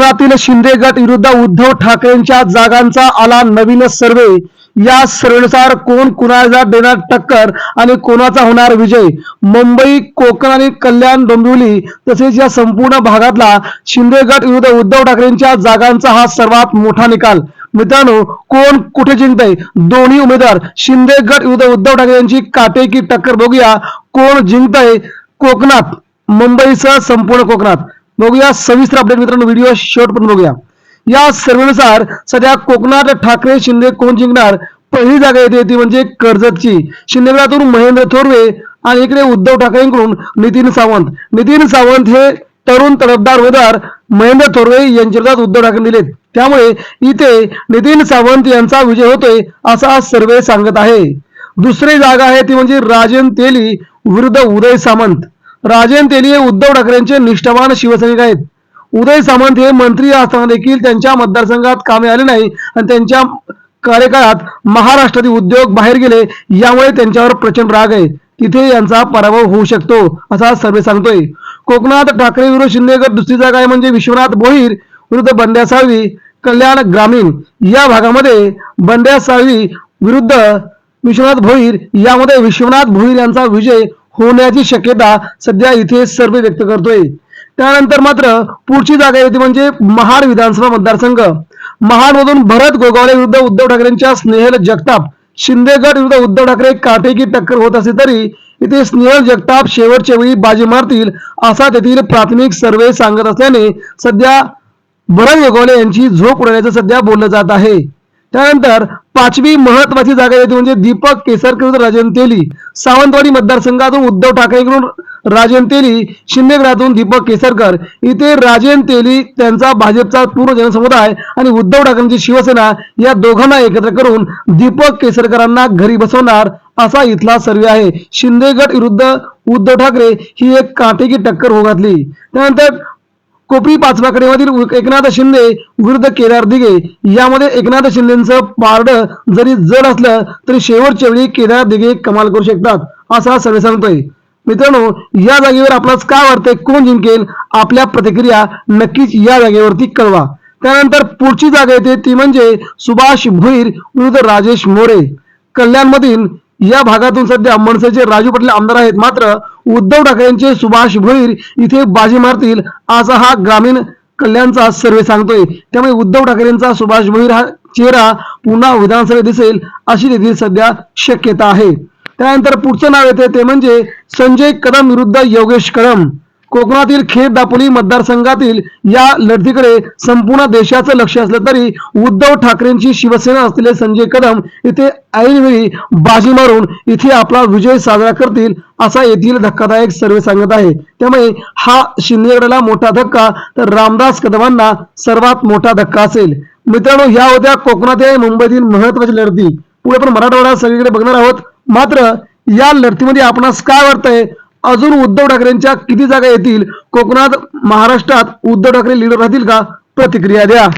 कोकणातील शिंदे गट विरुद्ध उद्धव ठाकरेंच्या जागांचा आला नवीन सर्वे. या सर्वेनुसार कोण कुणाला देणार टक्कर आणि कोणाचा होणार विजय? मुंबई कोकण आणि कल्याण डोंबिवली तसेच या संपूर्ण भागातला शिंदे गट विरुद्ध उद्धव ठाकरेंच्या जागांचा हा सर्वात मोठा निकाल. मित्रांनो कोण कुठे जिंकतंय? दोन्ही उमेदवार शिंदे गट विरुद्ध उद्धव ठाकरे यांची काटेकी टक्कर बघूया. कोण जिंकतंय? कोकणात. मुंबईसह संपूर्ण कोकणात. बघूया. सविस्तर अपडेट मित्रांनो व्हिडिओ शेवट पण बघूया. या सर्वेनुसार सध्या कोकणात ठाकरे शिंदे कोण जिंकणार? पहिली जागा येते ती म्हणजे कर्जतची. शिंदेगडातून महेंद्र थोरवे आणि इकडे उद्धव ठाकरेंकडून नितीन सावंत. नितीन सावंत हे तरुण तडफदार उमेदवार महेंद्र थोरवे यांच्या उद्धव ठाकरे दिलेत. त्यामुळे इथे नितीन सावंत यांचा विजय होतोय असा सर्वे सांगत आहे. दुसरी जागा आहे ती म्हणजे राजन तेली विरुद्ध उदय सामंत. राजन तेली हे उद्धव ठाकरेंचे निष्ठावान शिवसैनिक आहेत. उदय सामंत हे मंत्री असताना देखील त्यांच्या मतदारसंघात कामे आले नाही आणि त्यांच्या कार्यकाळात महाराष्ट्रातील उद्योग बाहेर गेले यामुळे त्यांच्यावर प्रचंड राग आहे. तिथे यांचा पराभव होऊ शकतो असा सर्वे सांगतोय. कोकणात ठाकरे विरुद्ध शिंदे दुसरी जागा आहे म्हणजे विश्वनाथ भोईर विरुद्ध बंड्या साळवी कल्याण ग्रामीण. या भागामध्ये बंड्या साळवी विरुद्ध विश्वनाथ भोईर यामध्ये विश्वनाथ भोईर यांचा विजय होण्याची शक्यता सध्या इथे सर्वे व्यक्त करतोय. त्यानंतर मात्र पुढची जागा येते म्हणजे महाड विधानसभा मतदारसंघ. महाडमधून भरत गोगावले विरुद्ध उद्धव ठाकरेंच्या स्नेहल जगताप शिंदेगड विरुद्ध उद्धव ठाकरे काटेकी टक्कर होत असली तरी इथे स्नेहल जगताप शेवटच्या वेळी बाजी मारतील असा तेथील प्राथमिक सर्वे सांगत असल्याने सध्या भरत गोगावले यांची झोप उडवण्याचं सध्या बोललं जात आहे. त्यानंतर पाचवी महत्वाची जागा येते म्हणजे दीपक केसरकर राजन तेली. सावंतवाडी मतदारसंघातून उद्धव ठाकरेकडून राजन तेली शिंदेगडातून दीपक केसरकर. इथे राजन तेली त्यांचा भाजपचा पूर्ण जनसमुदाय आणि उद्धव ठाकरेंची शिवसेना या दोघांना एकत्र करून दीपक केसरकरांना घरी बसवणार असा इथला सर्वे आहे. शिंदेगड विरुद्ध उद्धव ठाकरे ही एक काटेकी टक्कर हो घातली. त्यानंतर कोपरी पाचवाकडेमधील एकनाथ शिंदे विरुद्ध केदार दिघे. यामध्ये एकनाथ शिंदेचं पारड जरी जड असलं तरी शेवटच्या वेळी केदार दिघे कमाल करू शकतात असा सगळे सांगतोय. मित्रांनो या जागेवर आपलाच काय वाटतंय कोण जिंकेल? आपल्या प्रतिक्रिया नक्कीच या जागेवरती कळवा. त्यानंतर पुढची जागा येते ती म्हणजे सुभाष भुईर विरुद्ध राजेश मोरे. कल्याणमधील या भागातून सध्या मनसेचे राजू पटेल आमदार आहेत मात्र उद्धव ठाकरेंचे सुभाष भोईर इथे बाजी मारतील असा हा ग्रामीण कल्याणचा सर्वे सांगतोय. त्यामुळे उद्धव ठाकरेंचा सुभाष भोईर हा चेहरा पुन्हा विधानसभेत दिसेल अशी देखील सध्या शक्यता आहे. त्यानंतर पुढचं नाव येते ते म्हणजे संजय कदम विरुद्ध योगेश कदम. कोकणातील खेड दापोली मतदारसंघातील या लढतीकडे संपूर्ण देशाचं लक्ष असलं तरी उद्धव ठाकरेंची शिवसेना असलेले संजय कदम इथे ऐनवेळी बाजी मारून इथे आपला विजय साजरा करतील असा येथील धक्कादायक सर्वे सांगत आहे. त्यामुळे हा शिंदेगडाला मोठा धक्का तर रामदास कदमांना सर्वात मोठा धक्का असेल. मित्रांनो ह्या होत्या कोकणातील आणि मुंबईतील महत्वाची लढती. पुढे पण मराठवाडा सगळीकडे बघणार आहोत. मात्र या लढतीमध्ये आपणास काय वाटतंय? अजून उद्धव ठाकरेंच्या किती जागा येतील? कोकणात महाराष्ट्रात उद्धव ठाकरे लीडर राहतील का? प्रतिक्रिया द्या.